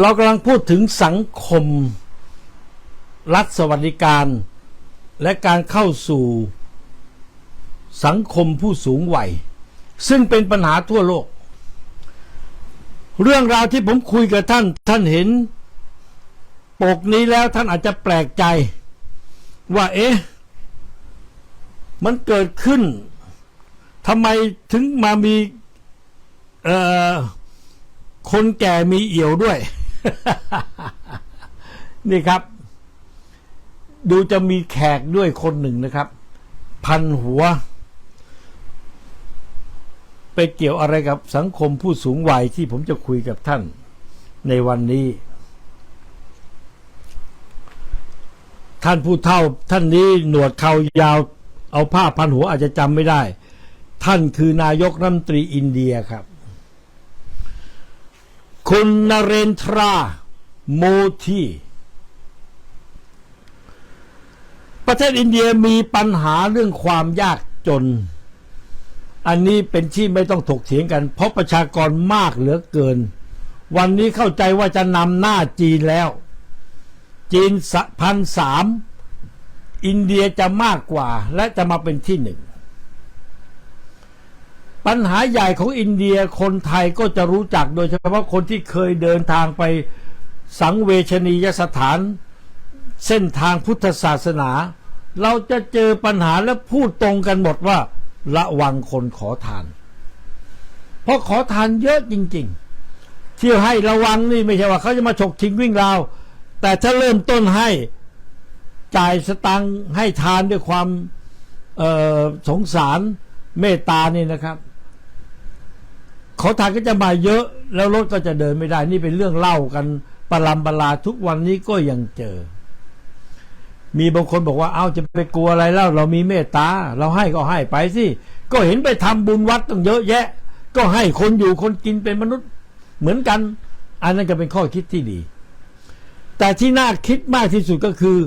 เรากำลังพูดถึงสังคม รัฐสวัสดิการ และการเข้าสู่ สังคมผู้สูงวัย ซึ่งเป็นปัญหาทั่วโลก เรื่องราวที่ผมคุยกับท่าน ท่านเห็น ปกนี้แล้วท่านอาจจะแปลกใจ ว่าเอ๊ะ มันเกิดขึ้นทำไมถึงมามีคนแก่มีเอี่ยวด้วย นี่ครับ ดูจะมีแขกด้วยคนหนึ่งนะครับ พันหัว ไปเกี่ยวอะไรกับสังคมผู้สูงวัยที่ผมจะคุยกับท่านในวันนี้ ท่านผู้เฒ่า ท่านนี้หนวดเขายาว เอาผ้าพันหัวอาจจะจำไม่ได้ ท่านคือนายกรัฐมนตรีอินเดียครับ คุณนเรนทรา โมที ประเทศอินเดียมีปัญหาเรื่องความยากจน อันนี้เป็นที่ไม่ต้องถกเถียงกัน เพราะประชากรมากเหลือเกิน วันนี้เข้าใจว่าจะนำหน้าจีนแล้ว จีนพันสามอินเดียจะมากกว่าและจะมาเป็นที่หนึ่ง ปัญหาใหญ่ของอินเดียคนไทยก็จะรู้จักโดยเฉพาะคนที่เคยเดินทางไปสังเวชนียสถาน เส้นทางพุทธศาสนา เราจะเจอปัญหาและพูดตรงกันหมดว่า ระวังคนขอทาน เพราะขอทานเยอะจริง ๆ ที่ให้ระวังนี่ไม่ใช่ว่าเขาจะมาฉกชิงวิ่งราว แต่ถ้าเริ่มต้นให้จ่ายสตังค์ให้ทานด้วยความสงสารเมตตานี่นะครับ ขอทานก็จะมาเยอะ แล้วรถก็จะเดินไม่ได้ นี่เป็นเรื่องเล่ากันปรำปราทุกวันนี้ก็ยังเจอ มีบางคนบอกว่าเอาจะไปกลัวอะไรแล้ว เรามีเมตตา เราให้ก็ให้ไปสิ ก็เห็นไปทำบุญวัดตั้งเยอะแยะ ก็ให้คนอยู่คนกินเป็นมนุษย์เหมือนกัน อันนั้นก็เป็นข้อคิดที่ดี แต่ที่น่าคิดมากที่สุดก็คือ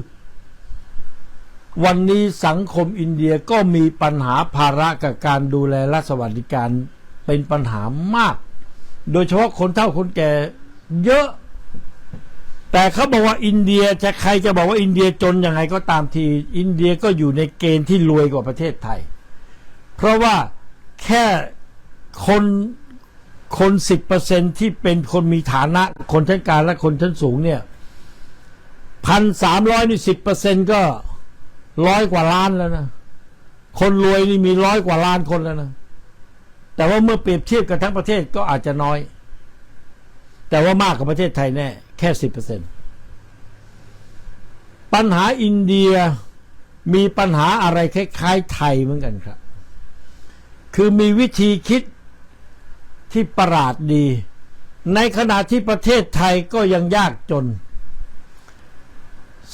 วันนี้สังคมอินเดียก็มีปัญหาภาระกับการดูแลรัฐสวัสดิการ เป็นปัญหามาก โดยเฉพาะคนเฒ่าคนแก่เยอะ แต่เขาบอกว่าอินเดียจะใครจะบอกว่าอินเดียจนยังไงก็ตามที อินเดียก็อยู่ในเกณฑ์ที่รวยกว่าประเทศไทย เพราะว่าแค่คนคนสิบเปอร์เซ็นที่เป็นคนมีฐานะ คนชั้นกลางและคนชั้นสูงเนี่ยพันสามร้อยนี่สิบเปอร์เซ็นก็ร้อยกว่าล้านแล้วนะ คนรวยนี่มีร้อยกว่าล้านคนแล้วนะ แต่ว่าเมื่อเปรียบเทียบกับทั้งประเทศก็อาจจะน้อย แต่ว่ามากกว่าประเทศไทยแน่ แค่สิบเปอร์เซ็นปัญหาอินเดียมีปัญหาอะไรคล้ายๆไทยเหมือนกันครับ คือมีวิธีคิดที่ประหลาดดี ในขณะที่ประเทศไทยก็ยังยากจน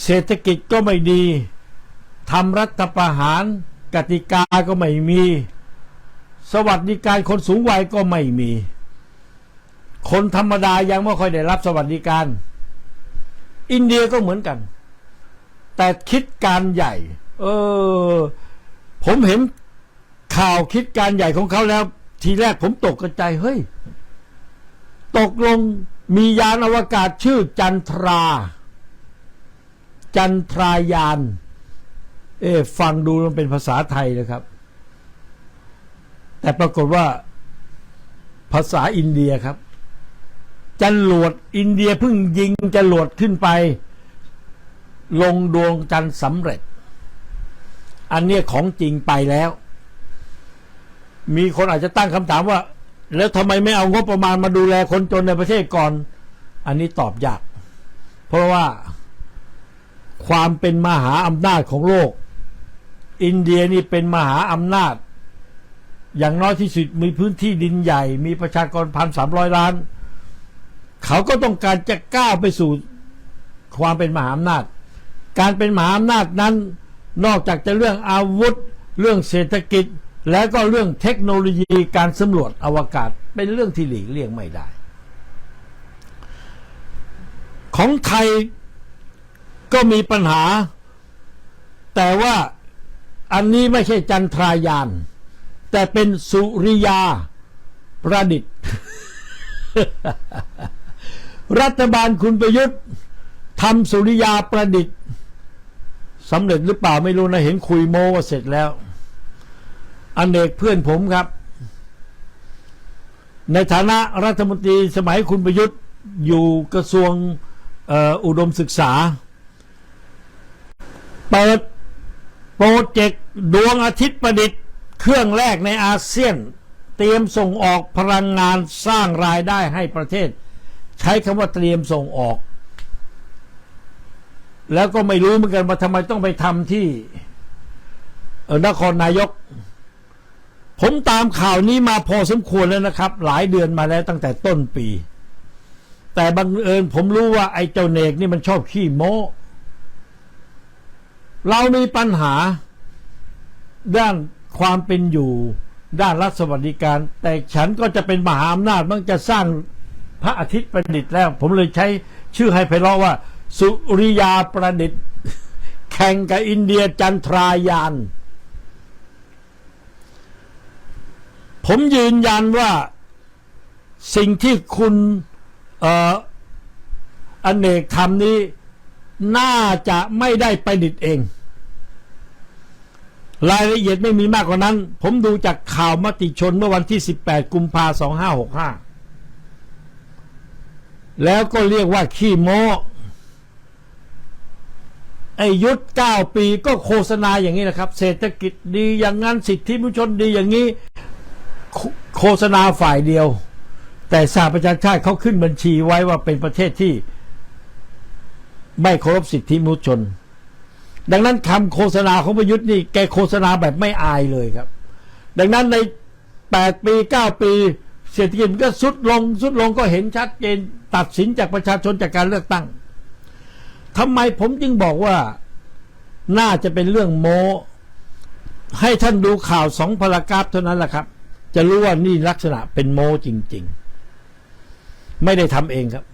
เศรษฐกิจก็ไม่ดีทำรัฐประหารกติกาก็ไม่มี สวัสดิการคนสูงวัยก็ไม่มี คนธรรมดายังไม่ค่อยได้รับสวัสดิการ อินเดียก็เหมือนกัน แต่คิดการใหญ่ เออ ผมเห็นข่าวคิดการใหญ่ของเขาแล้ว ทีแรกผมตกกระใจเฮ้ย ตกลงมียานอวกาศชื่อจันทรา จันทรายาน เอ๊ฟังดูมันเป็นภาษาไทยนะครับ แต่ปรากฏว่าภาษาอินเดียครับจรวดอินเดียเพิ่งยิงจรวดขึ้นไป ลงดวงจันทร์สำเร็จ อันเนี้ยของจริงไปแล้ว มีคนอาจจะตั้งคำถามว่า แล้วทำไมไม่เอางบประมาณมาดูแลคนจนในประเทศก่อน อันนี้ตอบยาก เพราะว่าความเป็นมหาอำนาจของโลก อินเดียนี่เป็นมหาอำนาจ อย่างน้อยที่สุดมีพื้นที่ดินใหญ่ มีประชากรพันสามร้อยล้าน เขาก็ต้องการจะก้าวไปสู่ความเป็นมหาอำนาจ การเป็นมหาอำนาจนั้น นอกจากจะเรื่องอาวุธ เรื่องเศรษฐกิจ และก็เรื่องเทคโนโลยีการสำรวจอวกาศเป็นเรื่องที่หลีกเลี่ยงไม่ได้ ของไทยก็มีปัญหา แต่ว่าอันนี้ไม่ใช่จันทรายาน แต่เป็นสุริยาประดิษฐ์ รัฐบาลคุณประยุทธ์ทำสุริยาประดิษฐ์สำเร็จหรือเปล่าไม่รู้นะ เห็นคุยโมว่าเสร็จแล้ว อนเนกเพื่อนผมครับ ในฐานะรัฐมนตรีสมัยคุณประยุทธ์อยู่กระทรวงอ,อ,อุดมศึกษา เปิดโปรเจกต์ดวงอาทิตย์ประดิษฐ์ เครื่องแรกในอาเซียน เตรียมส่งออกพลังงานสร้างรายได้ให้ประเทศ ใช้คำว่าเตรียมส่งออก แล้วก็ไม่รู้เหมือนกันว่าทำไมต้องไปทำที่นครนายก ผมตามข่าวนี้มาพอสมควรแล้วนะครับ หลายเดือนมาแล้วตั้งแต่ต้นปี แต่บังเอิญผมรู้ว่าไอ้เจ้าเนกนี่มันชอบขี้โม้เรามีปัญหาด้าน ความเป็นอยู่ด้านรัฐสวัสดิการ แต่ฉันก็จะเป็นมหาอำนาจมันจะสร้างพระอาทิตย์ประดิษฐ์แล้ว ผมเลยใช้ชื่อให้ไพเราะว่า สุริยาประดิษฐ์ แข่งกับอินเดียจันทรายาน ผมยืนยันว่าสิ่งที่คุณเอ่ออเนกทำนี้ น่าจะไม่ได้ประดิษฐ์เอง รายละเอียดไม่มีมากกว่านั้น ผมดูจากข่าวมติชนเมื่อวันที่ 18 กุมภาพันธ์2565 แล้วก็เรียกว่าขี้โม้ไอ้ยุทธ9ปีก็โฆษณาอย่างนี้นะครับ เศรษฐกิจดีอย่างนั้นสิทธิมนุษยชนดีอย่างนี้โฆโฆษณาฝ่ายเดียว แต่สหประชาชาติเขาขึ้นบัญชีไว้ว่าเป็นประเทศที่ ไม่เคารพสิทธิมนุษยชน ดังนั้นคำโฆษณาของประยุทธ์นี่แกโฆษณาแบบไม่อายเลยครับ ดังนั้นใน8ปี9ปี เศรษฐกิจมันก็สุดลงสุดลงก็เห็นชัดเจนตัดสินจากประชาชนจากการเลือกตั้งทำไมผมจึงบอกว่าน่าจะเป็นเรื่องโม ให้ท่านดูข่าวสองพารากราฟเท่านั้นแหละครับ จะรู้ว่านี่ลักษณะเป็นโมจริง ๆ ไม่ได้ทำเองครับ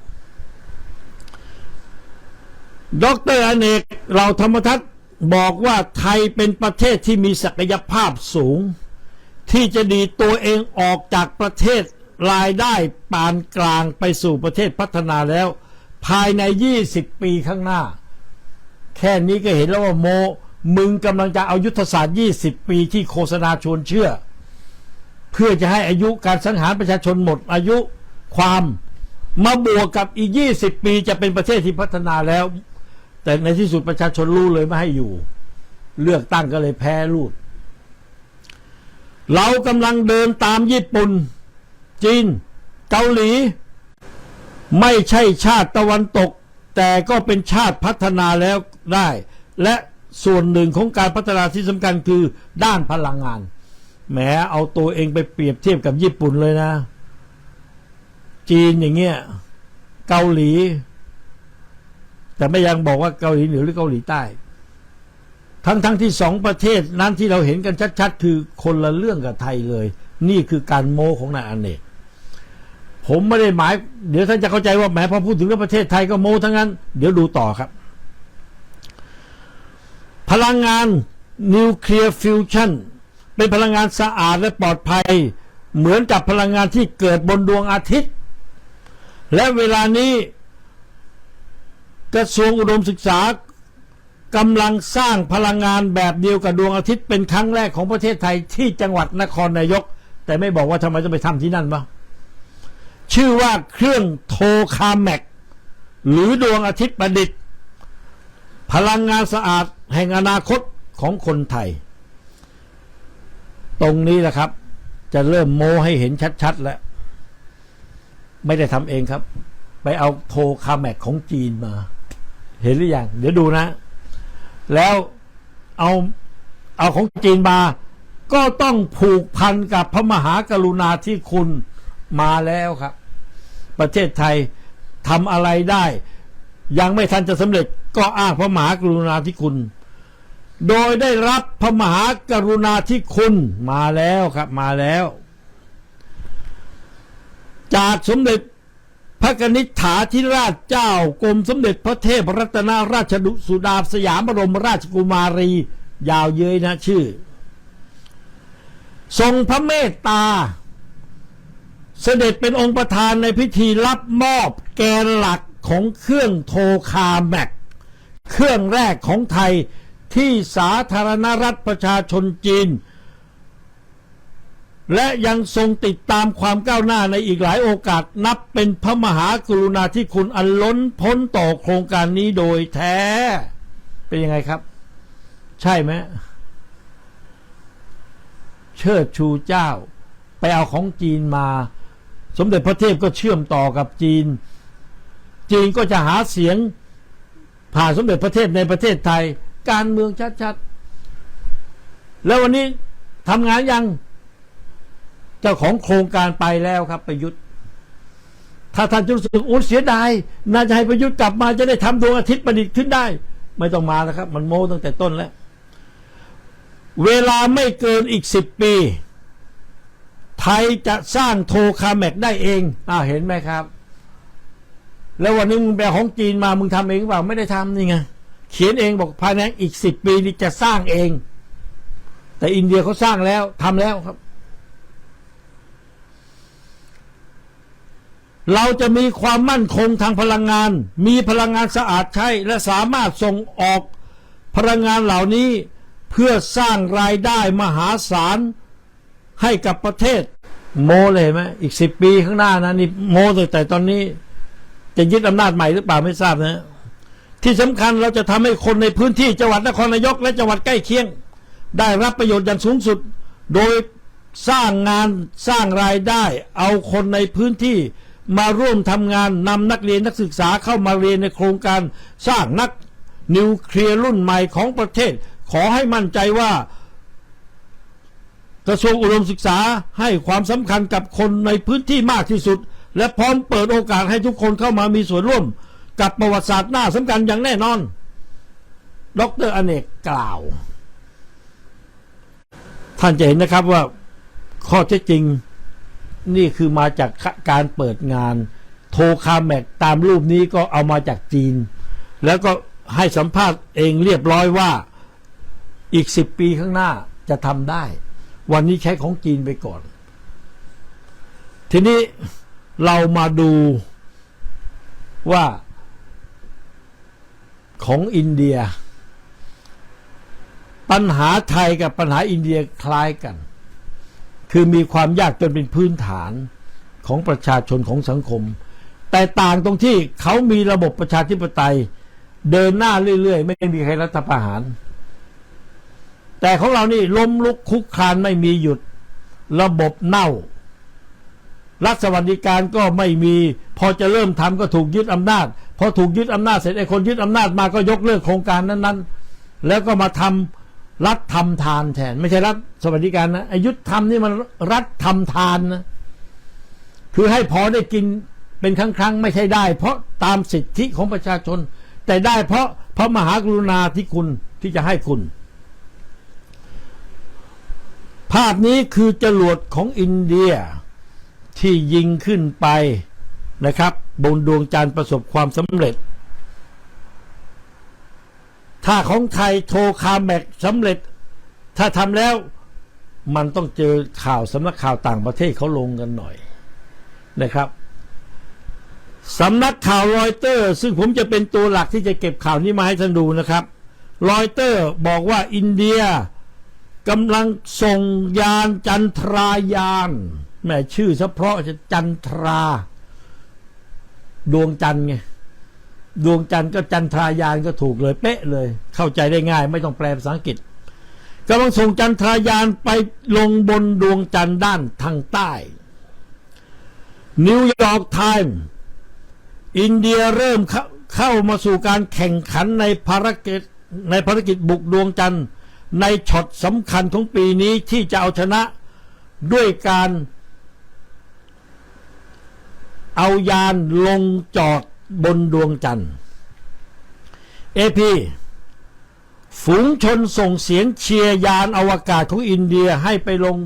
ดรอเนกเราธรรมทัศน์บอกว่าไทยเป็นประเทศที่มีศักยภาพสูง ที่จะดีตัวเองออกจากประเทศรายได้ปานกลางไปสู่ประเทศพัฒนาแล้ว ภายใน 20 ปีข้างหน้า แค่นี้ก็เห็นแล้วว่าโม มึงกำลังจะเอายุทธศาสตร์ 20 ปีที่โฆษณาชวนเชื่อ เพื่อจะให้อายุการสังหารประชาชนหมดอายุความมาบวกกับอีก 20 ปีจะเป็นประเทศที่พัฒนาแล้ว แต่ในที่สุดประชาชนรู้เลยไม่ให้อยู่ เลือกตั้งก็เลยแพ้รูด เรากำลังเดินตามญี่ปุ่น จีน เกาหลี ไม่ใช่ชาติตะวันตก แต่ก็เป็นชาติพัฒนาแล้วได้ และส่วนหนึ่งของการพัฒนาที่สำคัญคือด้านพลังงานแหมเอาตัวเองไปเปรียบเทียบกับญี่ปุ่นเลยนะ จีนอย่างเงี้ย เกาหลี แต่ไม่ยังบอกว่าเกาหลีเหนือหรือเกาหลีใต้ ทั้งทั้งที่สองประเทศนั้นที่เราเห็นกันชัดๆ คือคนละเรื่องกับไทยเลย นี่คือการโม้ของนายอเนกผมไม่ได้หมาย เดี๋ยวท่านจะเข้าใจว่าแหมพอพูดถึงเรื่องประเทศไทยก็โม้ทั้งนั้น เดี๋ยวดูต่อครับ พลังงานนิวเคลียร์ฟิวชั่นเป็นพลังงานสะอาดและปลอดภัย เหมือนกับพลังงานที่เกิดบนดวงอาทิตย์ และเวลานี้ กระทรวงอุดมศึกษากำลังสร้างพลังงานแบบเดียวกับดวงอาทิตย์เป็นครั้งแรกของประเทศไทยที่จังหวัดนครนายก แต่ไม่บอกว่าทำไมจะไปทำที่นั่นบ้างชื่อว่าเครื่องโทคาแมกหรือดวงอาทิตย์ประดิษฐ์ พลังงานสะอาดแห่งอนาคตของคนไทย ตรงนี้แหละครับ จะเริ่มโมให้เห็นชัดๆแล้ว ไม่ได้ทำเองครับ ไปเอาโทคาแมกของจีนมา เห็นหรือยังเดี๋ยวดูนะ แล้วเอาเอาของจีนมา ก็ต้องผูกพันกับพระมหากรุณาธิคุณมาแล้วครับ ประเทศไทยทำอะไรได้ ยังไม่ทันจะสำเร็จก็อ้างพระมหากรุณาธิคุณ โดยได้รับพระมหากรุณาธิคุณมาแล้วครับมาแล้ว จากสมเด็จ พระกนิษฐาธิราชเจ้ากรมสมเด็จพระเทพรัตนราชดุสุดาสยามบรมราชกุมารี ยาวเย้ยนะชื่อ ทรงพระเมตตา เสด็จเป็นองค์ประธานในพิธีรับมอบแกนหลักของเครื่องโทคาแมกเครื่องแรกของไทยที่สาธารณรัฐประชาชนจีน และยังทรงติดตามความก้าวหน้าในอีกหลายโอกาสนับเป็นพระมหากรุณาธิคุณอันล้นพ้นต่อโครงการนี้โดยแท้ เป็นยังไงครับ ใช่ไหมเชิดชูเจ้า ไปเอาของจีนมา สมเด็จพระเทพก็เชื่อมต่อกับจีน จีนก็จะหาเสียง ผ่านสมเด็จพระเทพในประเทศไทย การเมืองชัดๆ แล้ววันนี้ทำงานยัง เจ้าของโครงการไปแล้วครับประยุทธ์ ถ้าท่านจะรู้สึกโอ้เสียดายน่าจะให้ประยุทธ์กลับมาจะได้ทำดวงอาทิตย์ประดิษฐ์ขึ้นได้ ไม่ต้องมาแล้วครับ มันโม้ตั้งแต่ต้นแล้ว เวลาไม่เกินอีกสิบปี ไทยจะสร้างโทรคาแมกได้เองอ้าวเห็นไหมครับ แล้ววันนี้มึงไปของจีนมามึงทำเองหรือเปล่าไม่ได้ทำนี่ไงเขียนเองบอกภายในอีกสิบปีนี้จะสร้างเอง แต่อินเดียเขาสร้างแล้วทำแล้วครับ เราจะมีความมั่นคงทางพลังงาน มีพลังงานสะอาดใช้และสามารถส่งออกพลังงานเหล่านี้เพื่อสร้างรายได้มหาศาลให้กับประเทศ โมเลยไหมอีกสิบปีข้างหน้านะนี่โมตั้งแต่ตอนนี้ จะยึดอำนาจใหม่หรือเปล่าไม่ทราบนะ ที่สำคัญเราจะทำให้คนในพื้นที่จังหวัดนครนายกและจังหวัดใกล้เคียง ได้รับประโยชน์อย่างสูงสุด โดยสร้างงานสร้างรายได้ เอาคนในพื้นที่ มาร่วมทำงานนำนักเรียนนักศึกษาเข้ามาเรียนในโครงการสร้างนักนิวเคลียร์รุ่นใหม่ของประเทศ ขอให้มั่นใจว่า กระทรวงอุดมศึกษาให้ความสำคัญกับคนในพื้นที่มากที่สุด และพร้อมเปิดโอกาสให้ทุกคนเข้ามามีส่วนร่วม กับประวัติศาสตร์หน้าสำคัญอย่างแน่นอน ดรอเนกกล่าว ท่านจะเห็นนะครับว่าข้อเท็จจริง นี่คือมาจากการเปิดงาน โทรคาแมกตามรูปนี้ก็เอามาจากจีน แล้วก็ให้สัมภาษณ์เองเรียบร้อยว่าอีกสิบปีข้างหน้าจะทำได้ วันนี้ใช้ของจีนไปก่อน ทีนี้เรามาดูว่าของอินเดีย ปัญหาไทยกับปัญหาอินเดียคล้ายกัน คือมีความยากจนเป็นพื้นฐานของประชาชนของสังคม แต่ต่างตรงที่เขามีระบบประชาธิปไตย เดินหน้าเรื่อยๆ ไม่มีใครรัฐประหาร แต่ของเรานี่ล้มลุกคุกคานไม่มีหยุดระบบเน่า รัฐสวัสดิการก็ไม่มี พอจะเริ่มทำก็ถูกยึดอำนาจ พอถูกยึดอำนาจเสร็จไอ้คนยึดอำนาจมาก็ยกเลิกโครงการนั้นๆ แล้วก็มาทำ รัฐทำทานแทน ไม่ใช่รัฐสวัสดิการนะอ้ยุทธทำนี่มันรัฐทำทานนะคือให้พอได้กินเป็นครั้งครั้งไม่ใช่ได้ เพราะตามสิทธิของประชาชน แต่ได้เพราะพระมหากรุณาธิคุณที่จะให้คุณ ภาพนี้คือจรวดของอินเดียที่ยิงขึ้นไปนะครับ บนดวงจันทร์ประสบความสำเร็จ ถ้าของไทยโทรคาแมกสำเร็จ ถ้าทำแล้วมันต้องเจอข่าวสำนักข่าวต่างประเทศเขาลงกันหน่อยนะครับสำนักข่าวรอยเตอร์ ซึ่งผมจะเป็นตัวหลักที่จะเก็บข่าวนี้มาให้ท่านดูนะครับรอยเตอร์บอกว่าอินเดียกำลังส่งยานจันทรายานแม่ชื่อเฉพาะจะจันทรา ดวงจันทร์ไง ดวงจันทร์ก็จันทรายานก็ถูกเลยเป๊ะเลย เข้าใจได้ง่าย ไม่ต้องแปลภาษาอังกฤษกำลังส่งจันทรายานไปลงบนดวงจันทร์ด้านทางใต้ นิวยอร์กไทม์อินเดียเริ่มเข้าเข้ามาสู่การแข่งขันในภารกิจในภารกิจบุกดวงจันทร์ในช็อตสำคัญของปีนี้ที่จะเอาชนะด้วยการเอายานลงจอด บนดวงจันทร์เอพีฝูงชนส่งเสียงเชียร์ยานอวกาศของอินเดียให้ไปลง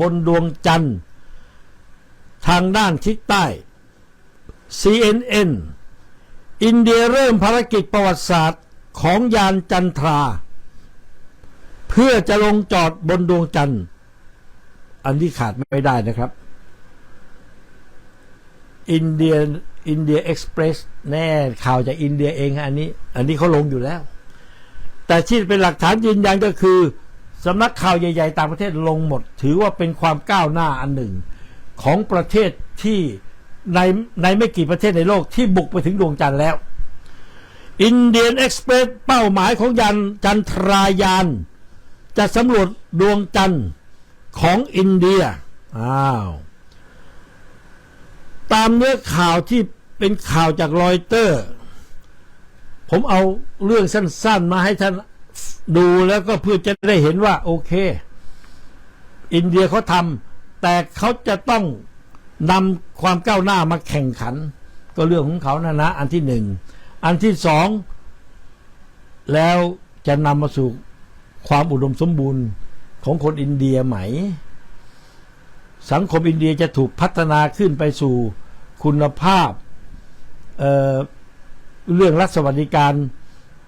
บนดวงจันทร์ ทางด้านทิศใต้ CNN อินเดียเริ่มภารกิจประวัติศาสตร์ของยานจันทรา เพื่อจะลงจอดบนดวงจันทร์ อันที่ขาดไม่ได้นะครับ อินเดีย อินเดียเอ็กซ์เพรสแน่ข่าวจากอินเดียเองอันนี้ อันนี้เขาลงอยู่แล้ว แต่ที่เป็นหลักฐานยืนยันก็คือสำนักข่าวใหญ่ ๆ ต่างประเทศลงหมด ถือว่าเป็นความก้าวหน้าอันหนึ่ง ของประเทศที่ในในไม่กี่ประเทศในโลกที่บุกไปถึงดวงจันทร์แล้วอินเดียนเอ็กซ์เพรสเป้าหมายของยันจันทรายาน จะสำรวจดวงจันทร์ของอินเดีย อ้าว ตามเนื้อข่าวที่เป็นข่าวจากรอยเตอร์ ผมเอาเรื่องสั้น ๆ มาให้ท่านดูแล้วก็เพื่อจะได้เห็นว่า โอเค อินเดียเขาทำแต่เขาจะต้องนำความก้าวหน้ามาแข่งขัน ก็เรื่องของเขานะนะ อันที่หนึ่ง อันที่สอง แล้วจะนำมาสู่ความอุดมสมบูรณ์ของคนอินเดียไหม สังคมอินเดียจะถูกพัฒนาขึ้นไปสู่ คุณภาพเเรื่องรัฐสวัสดิการ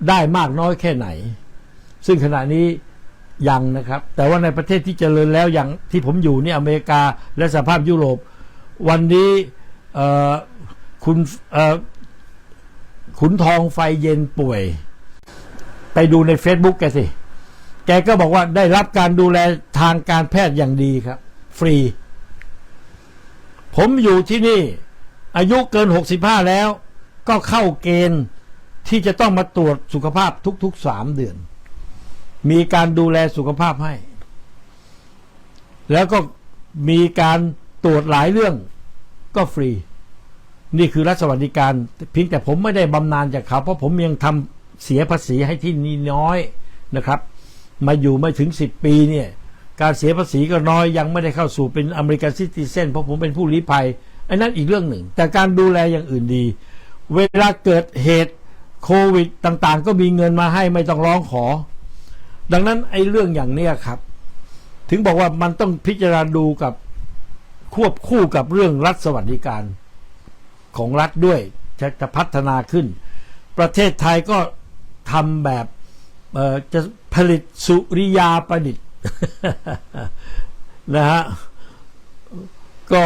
ได้มากน้อยแค่ไหน ซึ่งขณะนี้ยังนะครับ แต่ว่าในประเทศที่เจริญแล้วอย่างที่ผมอยู่นี่อเมริกาและสหภาพยุโรป วันนี้คุณขุนทองไฟเย็นป่วย ไปดูใน Facebook แกสิ แกก็บอกว่าได้รับการดูแลทางการแพทย์อย่างดีครับ ฟรี ผมอยู่ที่นี่ อายุเกิน 65 แล้ว ก็เข้าเกณฑ์ที่จะต้องมาตรวจสุขภาพทุกๆสามเดือน มีการดูแลสุขภาพให้ แล้วก็มีการตรวจหลายเรื่องก็ฟรี นี่คือรัฐสวัสดิการเพียงแต่ผมไม่ได้บำนาญจากเขา เพราะผมยังทำเสียภาษีให้ที่นี่น้อยนะครับ มาอยู่ไม่ถึง 10 ปีเนี่ยการเสียภาษีก็น้อยยังไม่ได้เข้าสู่เป็นอเมริกันซิติเซนเพราะผมเป็นผู้ลี้ภัย ไอ้นั่นอีกเรื่องหนึ่ง แต่การดูแลอย่างอื่นดี เวลาเกิดเหตุโควิดต่างๆ ก็มีเงินมาให้ไม่ต้องร้องขอ ดังนั้นไอ้เรื่องอย่างเนี้ยครับ ถึงบอกว่ามันต้องพิจารณาดูกับควบคู่กับเรื่องรัฐสวัสดิการของรัฐด้วยจะจะพัฒนาขึ้น ประเทศไทยก็ทำแบบจะผลิตสุริยาประดิษฐ์นะฮะก็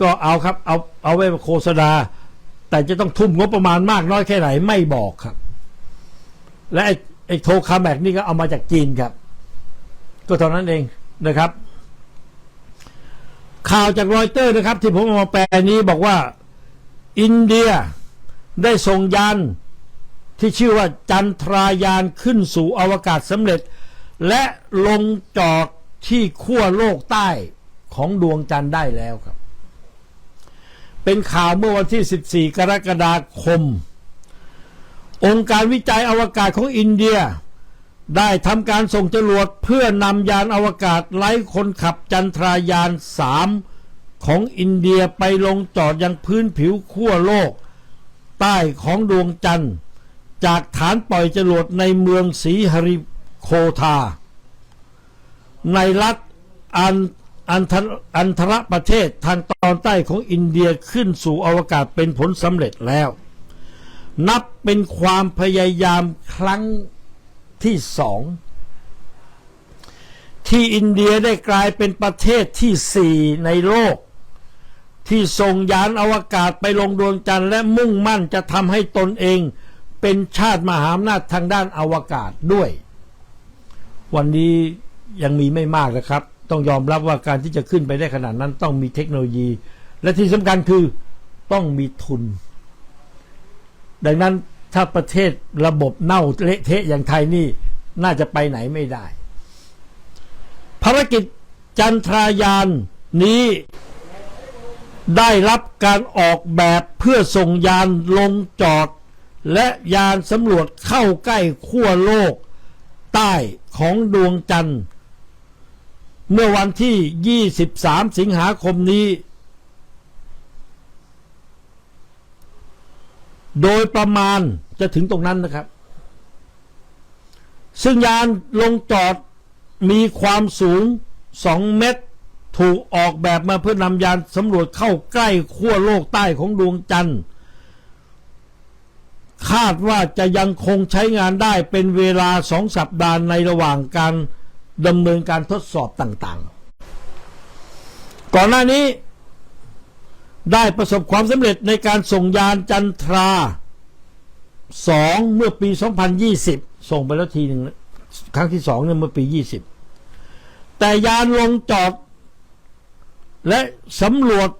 ก็เอาครับ เอาเอาไว้โฆษณา แต่จะต้องทุ่มงบประมาณมากน้อยแค่ไหนไม่บอกครับ และไอ้ไอ้โทคาแมกนี่ก็เอามาจากจีนครับ ก็เท่านั้นเองนะครับ ข่าวจากรอยเตอร์นะครับ ที่ผมเอามาแปลนี้บอกว่า อินเดียได้ส่งยานที่ชื่อว่าจันทรายานขึ้นสู่อวกาศสำเร็จ และลงจอดที่ขั้วโลกใต้ของดวงจันทร์ได้แล้วครับ เป็นข่าวเมื่อวันที่ 14 กรกฎาคม องค์การวิจัยอวกาศของอินเดีย ได้ทำการส่งจรวดเพื่อนำยานอวกาศไร้คนขับจันทรายาน 3 ของอินเดียไปลงจอดยังพื้นผิวขั้วโลก ใต้ของดวงจันทร์ จากฐานปล่อยจรวดในเมืองสีหริโคทา ในรัฐอัน อันทรอันทรประเทศทางตอนใต้ของอินเดียขึ้นสู่อวกาศเป็นผลสำเร็จแล้ว นับเป็นความพยายามครั้งที่สองที่อินเดียได้กลายเป็นประเทศที่สี่ในโลก ที่ส่งยานอวกาศไปลงดวงจันทร์และมุ่งมั่นจะทำให้ตนเองเป็นชาติมหาอำนาจทางด้านอวกาศด้วย วันนี้ยังมีไม่มากนะครับ ต้องยอมรับว่าการที่จะขึ้นไปได้ขนาดนั้นต้องมีเทคโนโลยี และที่สำคัญคือต้องมีทุน ดังนั้นถ้าประเทศระบบเน่าเละเทะอย่างไทยนี่น่าจะไปไหนไม่ได้ ภารกิจจันทรายานนี้ได้รับการออกแบบเพื่อส่งยานลงจอด และยานสำรวจเข้าใกล้ขั้วโลก ใต้ของดวงจันทร์ เมื่อวันที่ 23 สิงหาคมนี้ โดยประมาณจะถึงตรงนั้นนะครับ ซึ่งยานลงจอดมีความสูง 2 เมตร ถูกออกแบบมาเพื่อนำยานสำรวจเข้าใกล้ขั้วโลกใต้ของดวงจันทร์ คาดว่าจะยังคงใช้งานได้เป็นเวลาสองสัปดาห์ในระหว่างการ ดำเนินการทดสอบต่างๆ ก่อนหน้านี้ได้ประสบความสำเร็จในการส่งยานจันทราสองเมื่อปี 2020 ส่งไปแล้วทีหนึ่งครั้งที่สองเนี่ยเมื่อปี 20 แต่ยานลงจอด และสำรวจ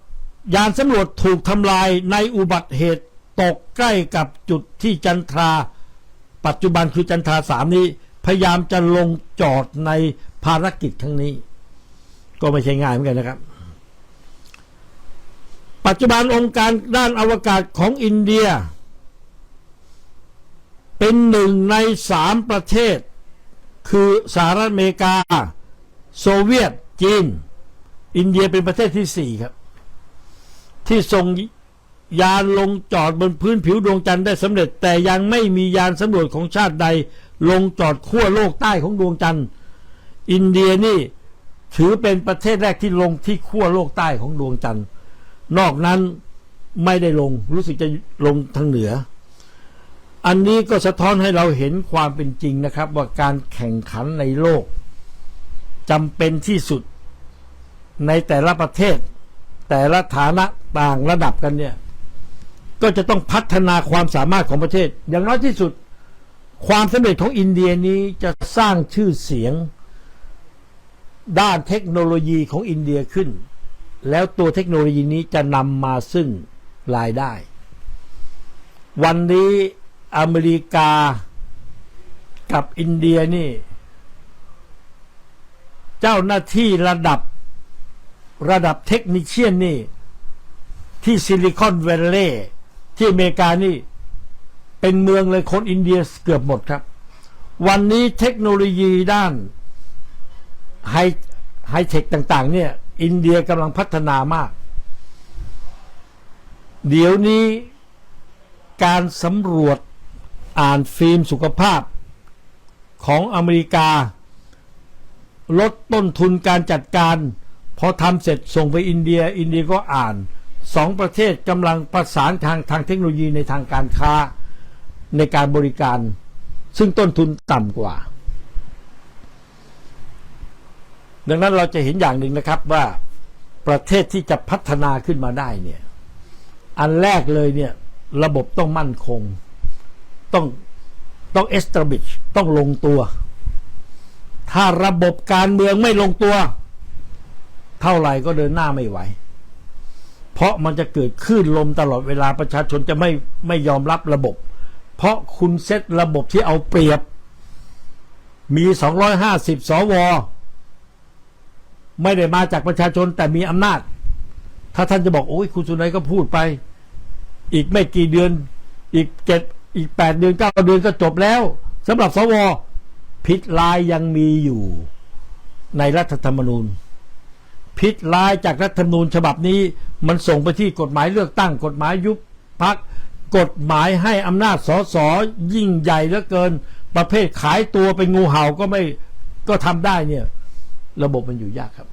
ยานสำรวจถูกทำลายในอุบัติเหตุตกใกล้กับจุดที่จันทรา ปัจจุบันคือจันทราสามนี้ พยายามจะลงจอดในภารกิจครั้งนี้ ก็ไม่ใช่ง่ายเหมือนกันนะครับ ปัจจุบันองค์การด้านอวกาศของอินเดีย เป็นหนึ่งในสามประเทศ คือสหรัฐอเมริกา โซเวียต จีน อินเดียเป็นประเทศที่สี่ครับ ที่ส่งยานลงจอดบนพื้นผิวดวงจันทร์ได้สำเร็จ แต่ยังไม่มียานสำรวจของชาติใด ลงจอดขั้วโลกใต้ของดวงจันทร์ อินเดียนี่ถือเป็นประเทศแรกที่ลงที่ขั้วโลกใต้ของดวงจันทร์ นอกนั้นไม่ได้ลงรู้สึกจะลงทางเหนือ อันนี้ก็สะท้อนให้เราเห็นความเป็นจริงนะครับ ว่าการแข่งขันในโลกจำเป็นที่สุดในแต่ละประเทศ แต่ละฐานะต่างระดับกันเนี่ย ก็จะต้องพัฒนาความสามารถของประเทศ อย่างน้อยที่สุด ความสำเร็จของอินเดียนี้จะสร้างชื่อเสียง ด้านเทคโนโลยีของอินเดียขึ้น แล้วตัวเทคโนโลยีนี้จะนำมาซึ่งรายได้ วันนี้อเมริกากับอินเดียนี่ เจ้าหน้าที่ระดับระดับเทคนิคเชียนนี่ ที่ซิลิคอนแวลเลย์ที่อเมริกานี่ เป็นเมืองเลยคนอินเดียเกือบหมดครับ วันนี้เทคโนโลยีด้านไฮไฮเทคต่างๆ เนี่ย อินเดียกำลังพัฒนามาก เดี๋ยวนี้การสำรวจอ่านฟิล์มสุขภาพของอเมริกา ลดต้นทุนการจัดการพอทำเสร็จส่งไปอินเดีย อินเดียก็อ่านสองประเทศกำลังประสานทางทางเทคโนโลยีในทางการค้า ในการบริการ ซึ่งต้นทุนต่ำกว่า ดังนั้นเราจะเห็นอย่างหนึ่งนะครับว่าประเทศที่จะพัฒนาขึ้นมาได้เนี่ย อันแรกเลยเนี่ย ระบบต้องมั่นคง ต้องต้อง establish ต้องลงตัว ถ้าระบบการเมืองไม่ลงตัว เท่าไหร่ก็เดินหน้าไม่ไหว เพราะมันจะเกิดคลื่นลมตลอดเวลาประชาชนจะไม่ไม่ยอมรับระบบ เพราะคุณเซตระบบที่เอาเปรียบ มี 250 สว ไม่ได้มาจากประชาชนแต่มีอำนาจ ถ้าท่านจะบอก โอ้ยคุณสุนัยก็พูดไป อีกไม่กี่เดือน อีกเจ็ดอีกแปดเดือนเก้าเดือนก็จบแล้วสำหรับสว พิษลายยังมีอยู่ในรัฐธรรมนูญ พิษลายจากรัฐธรรมนูญฉบับนี้ มันส่งไปที่กฎหมายเลือกตั้ง กฎหมายยุบพัก กฎหมายให้อำนาจสสยิ่งใหญ่เหลือเกิน ประเภทขายตัวเป็นงูเห่าก็ไม่ก็ทำได้เนี่ย ระบบมันอยู่ยากครับ